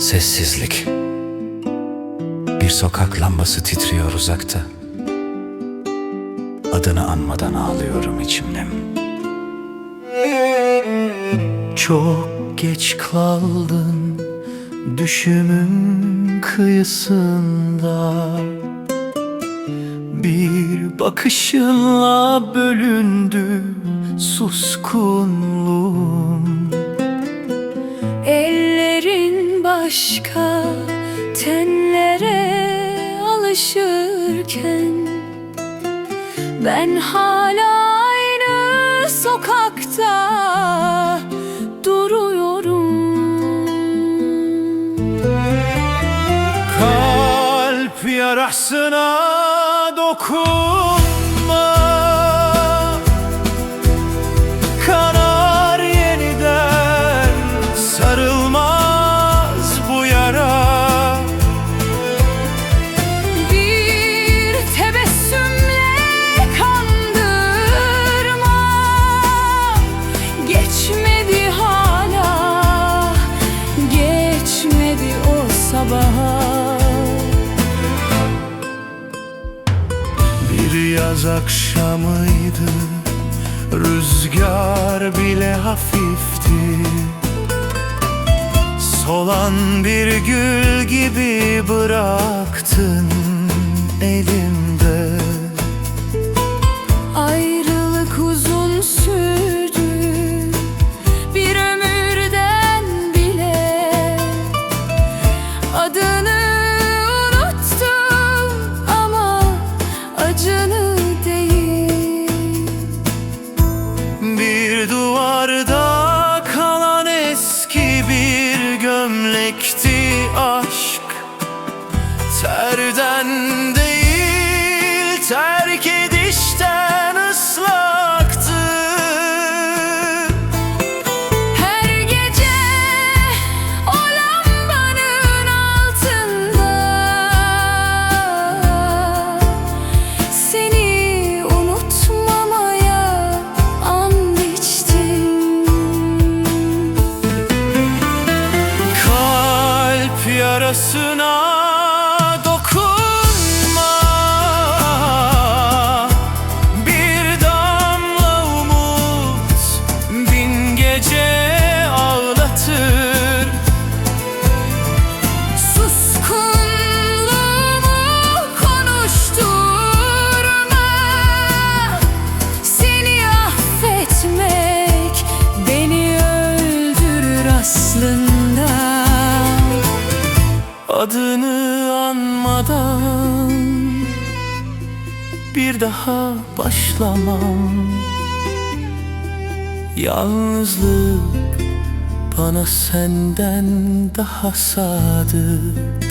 Sessizlik. Bir sokak lambası titriyor uzakta. Adını anmadan ağlıyorum içimde. Çok geç kaldın düşümün kıyısında Bir bakışınla bölündü suskunluğum başka tenlere alışırken Ben hala aynı sokakta duruyorum. Kalp yarasına dokunma yaz akşamıydı. Rüzgar bile hafifti. Solan bir gül gibi bıraktın elimde. Ayrılık gömlekti aşk. Terden değil terk edişten gece ağlatır. Suskunluğumu konuşturma. Seni affetmek beni öldürür aslında. Adını anmadan bir daha başlamam Yalnızlık bana senden daha sadık